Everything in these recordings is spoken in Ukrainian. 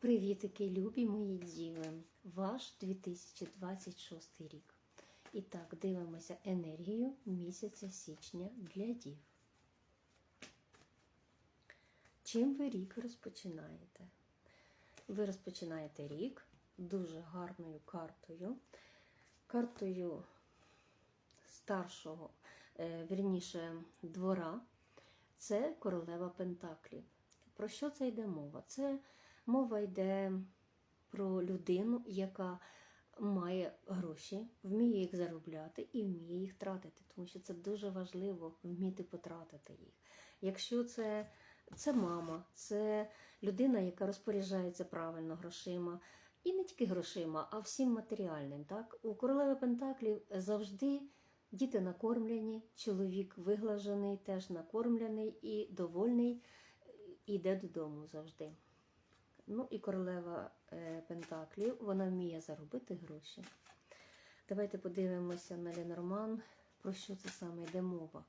Привітики, любі мої діви! Ваш 2026 рік. І так, дивимося енергію місяця січня для дів. Чим ви рік розпочинаєте? Ви розпочинаєте рік дуже гарною картою, картою старшого, е, вірніше, двора. Це королева Пентаклів. Про що це йде мова? Це мова йде про людину, яка має гроші, вміє їх заробляти і вміє їх тратити, тому що це дуже важливо вміти потратити їх. Якщо це, це мама, це людина, яка розпоряджається правильно грошима, і не тільки грошима, а всім матеріальним. Так? У королеви Пентаклів завжди діти накормлені, чоловік виглажений, теж накормлений і довольний, іде додому завжди. Ну і королева е, Пентаклів, вона вміє заробити гроші. Давайте подивимося на Ленорман, про що це саме йде мова.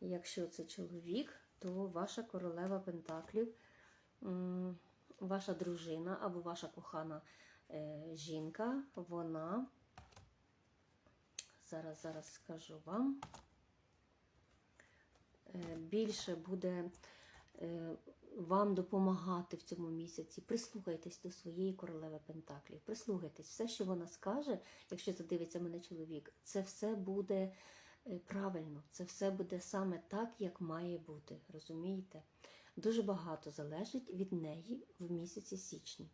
Якщо це чоловік, то ваша королева Пентаклів, ваша дружина або ваша кохана е, жінка, вона, зараз, зараз скажу вам, е, більше буде вам допомагати в цьому місяці. Прислухайтесь до своєї королеви Пентаклів. Прислухайтесь, все, що вона скаже, якщо це дивиться мене чоловік, це все буде е, правильно, це все буде саме так, як має бути. Розумієте? Дуже багато залежить від неї в місяці січні.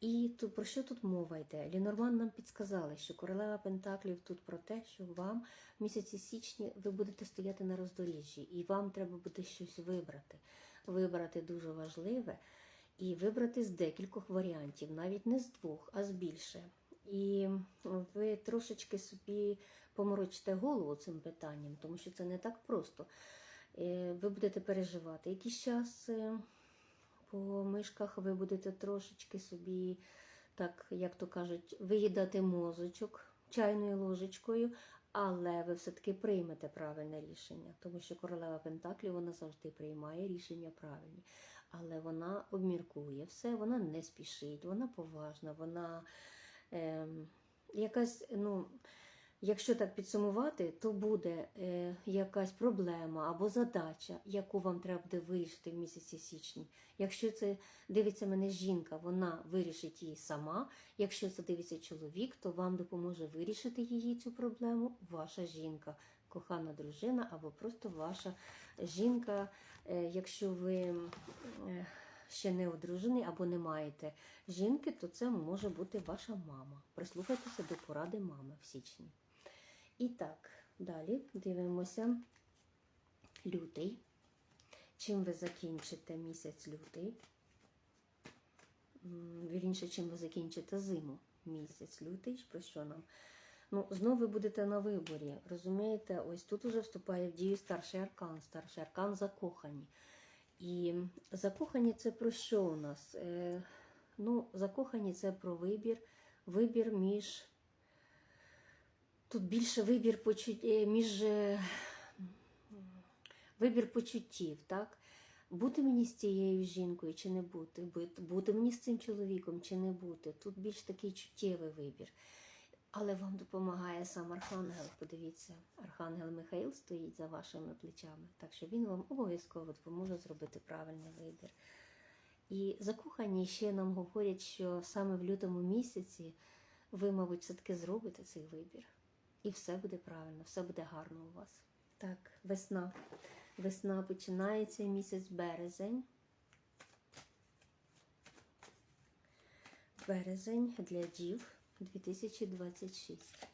І то, про що тут мова йде? Лінорман нам підсказали, що королева Пентаклів тут про те, що вам в місяці січні ви будете стояти на роздоріжжі, і вам треба буде щось вибрати. Вибрати дуже важливе і вибрати з декількох варіантів, навіть не з двох, а з більше. І ви трошечки собі поморочите голову цим питанням, тому що це не так просто. Е, Ви будете переживати якийсь час по мишках, ви будете трошечки собі, так як то кажуть, виїдати мозочок чайною ложечкою, але ви все-таки приймете правильне рішення, тому що королева Пентаклів вона завжди приймає рішення правильні. Але вона обміркує все, вона не спішить, вона поважна, вона ем, якась, ну, якщо так підсумувати, то буде е, якась проблема або задача, яку вам треба буде вирішити в місяці січні. Якщо це дивиться мене жінка, вона вирішить її сама. Якщо це дивиться чоловік, то вам допоможе вирішити її цю проблему ваша жінка, кохана дружина або просто ваша жінка, Е, якщо ви е, ще не одружений або не маєте жінки, то це може бути ваша мама. Прислухайтеся до поради мами в січні. І так, далі дивимося лютий. Чим ви закінчите місяць лютий? Вірніше, чим ви закінчите зиму місяць лютий, про що нам? Ну, знову ви будете на виборі. Розумієте, ось тут уже вступає в дію старший аркан, старший аркан закохані. І закохані це про що у нас? Е, ну, закохані це про вибір, вибір між. Тут більше вибір почут... е, між е, вибір почуттів, так? Бути мені з цією жінкою чи не бути, бути, мені з цим чоловіком чи не бути. Тут більш такий чуттєвий вибір. Але вам допомагає сам Архангел. Подивіться, Архангел Михаїл стоїть за вашими плечами, так що він вам обов'язково допоможе зробити правильний вибір. І закохані ще нам говорять, що саме в лютому місяці ви, мабуть, все-таки зробите цей вибір. І все буде правильно, все буде гарно у вас. Так, весна. Весна починається місяць березень. Березень для дів 2026.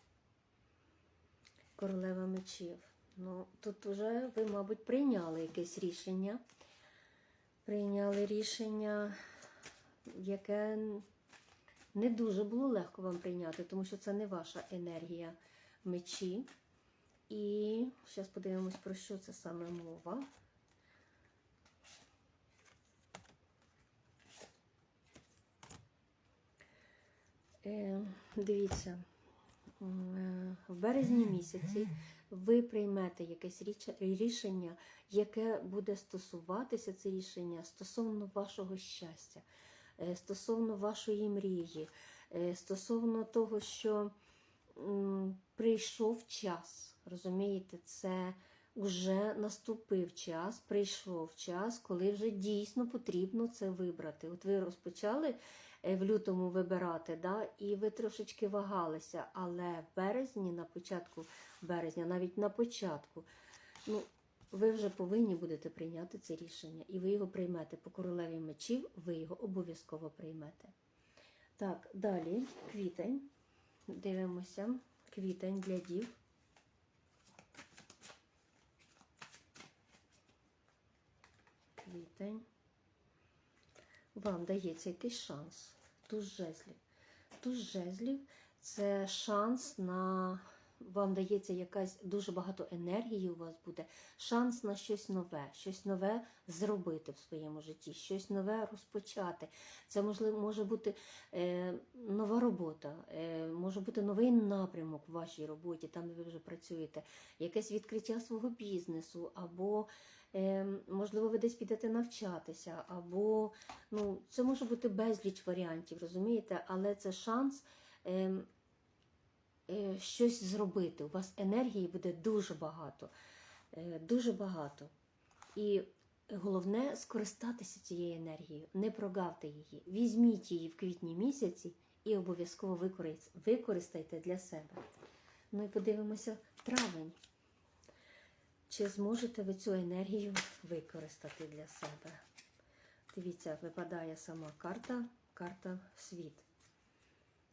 Королева мечів. Ну, тут вже ви, мабуть, прийняли якесь рішення. Прийняли рішення, яке не дуже було легко вам прийняти, тому що це не ваша енергія мечі. І зараз подивимось, про що це саме мова. Е, дивіться, е, в березні місяці ви приймете якесь рішення, яке буде стосуватися це рішення стосовно вашого щастя. е, стосовно вашої мрії, е, стосовно того, що прийшов час. Розумієте, це вже наступив час, прийшов час, коли вже дійсно потрібно це вибрати. От ви розпочали е, в лютому вибирати, да, і ви трошечки вагалися, але в березні, на початку березня, навіть на початку, ну, ви вже повинні будете прийняти це рішення, і ви його приймете по королеві мечів, ви його обов'язково приймете. Так, далі квітень. Дивимося. Квітень для дів. Квітень. Вам дається якийсь шанс. Туз жезлів. Туз жезлів це шанс на. Вам дається якась дуже багато енергії у вас буде, шанс на щось нове, щось нове зробити в своєму житті, щось нове розпочати. Це можливо може бути е, нова робота, е, може бути новий напрямок в вашій роботі, там де ви вже працюєте, якесь відкриття свого бізнесу, або е, можливо ви десь підете навчатися, або ну, це може бути безліч варіантів, розумієте, але це шанс. Е, е, щось зробити. У вас енергії буде дуже багато. Е, Дуже багато. І головне скористатися цією енергією, не прогавте її. Візьміть її в квітні місяці і обов'язково використайте для себе. Ну і подивимося травень. Чи зможете ви цю енергію використати для себе? Дивіться, випадає сама карта, карта світ.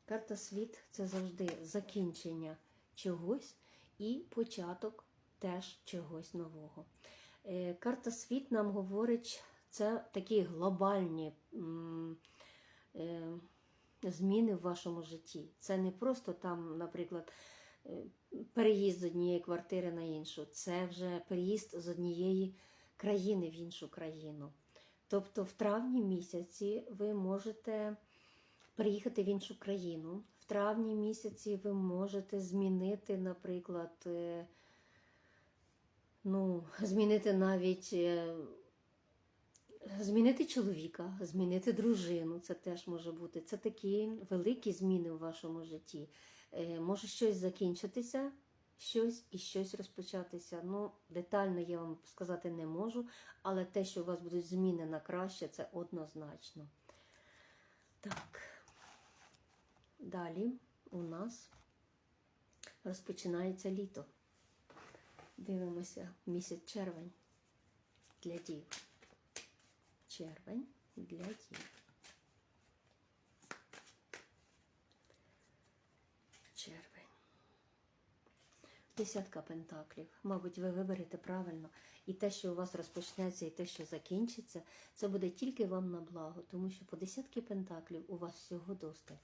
Карта світ це завжди закінчення чогось і початок теж чогось нового. Е, Карта світ нам говорить, це такі глобальні е, зміни в вашому житті. Це не просто там, наприклад, е, переїзд з однієї квартири на іншу, це вже переїзд з однієї країни в іншу країну. Тобто в травні місяці ви можете приїхати в іншу країну. В травні місяці ви можете змінити, наприклад, е, ну, змінити навіть е, змінити чоловіка, змінити дружину. Це теж може бути. Це такі великі зміни у вашому житті. Е, Може щось закінчитися, щось і щось розпочатися. Ну, детально я вам сказати не можу, але те, що у вас будуть зміни на краще, це однозначно. Так. Далі у нас розпочинається літо. Дивимося місяць червень для дів. Червень для дів. Червень. Десятка пентаклів. Мабуть, ви виберете правильно. І те, що у вас розпочнеться, і те, що закінчиться, це буде тільки вам на благо, тому що по десятки пентаклів у вас всього достатньо.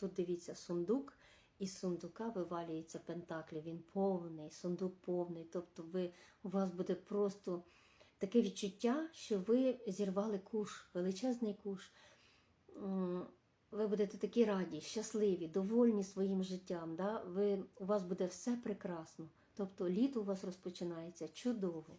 Тут дивіться сундук, із сундука вивалюється пентаклі. Він повний, сундук повний. Тобто ви, у вас буде просто таке відчуття, що ви зірвали куш, величезний куш. Ви будете такі раді, щасливі, довольні своїм життям. Да? Ви, у вас буде все прекрасно. Тобто літо у вас розпочинається чудово.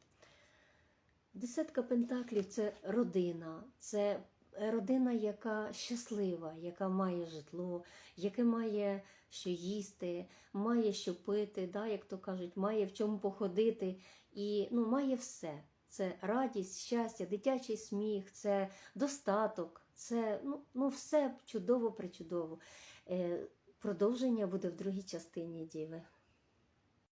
Десятка пентаклів це родина, це родина, яка щаслива, яка має житло, яке має що їсти, має що пити, да, як то кажуть, має в чому походити і ну, має все. Це радість, щастя, дитячий сміх, це достаток, це ну, ну все чудово, причудово. Е, продовження буде в другій частині Діви.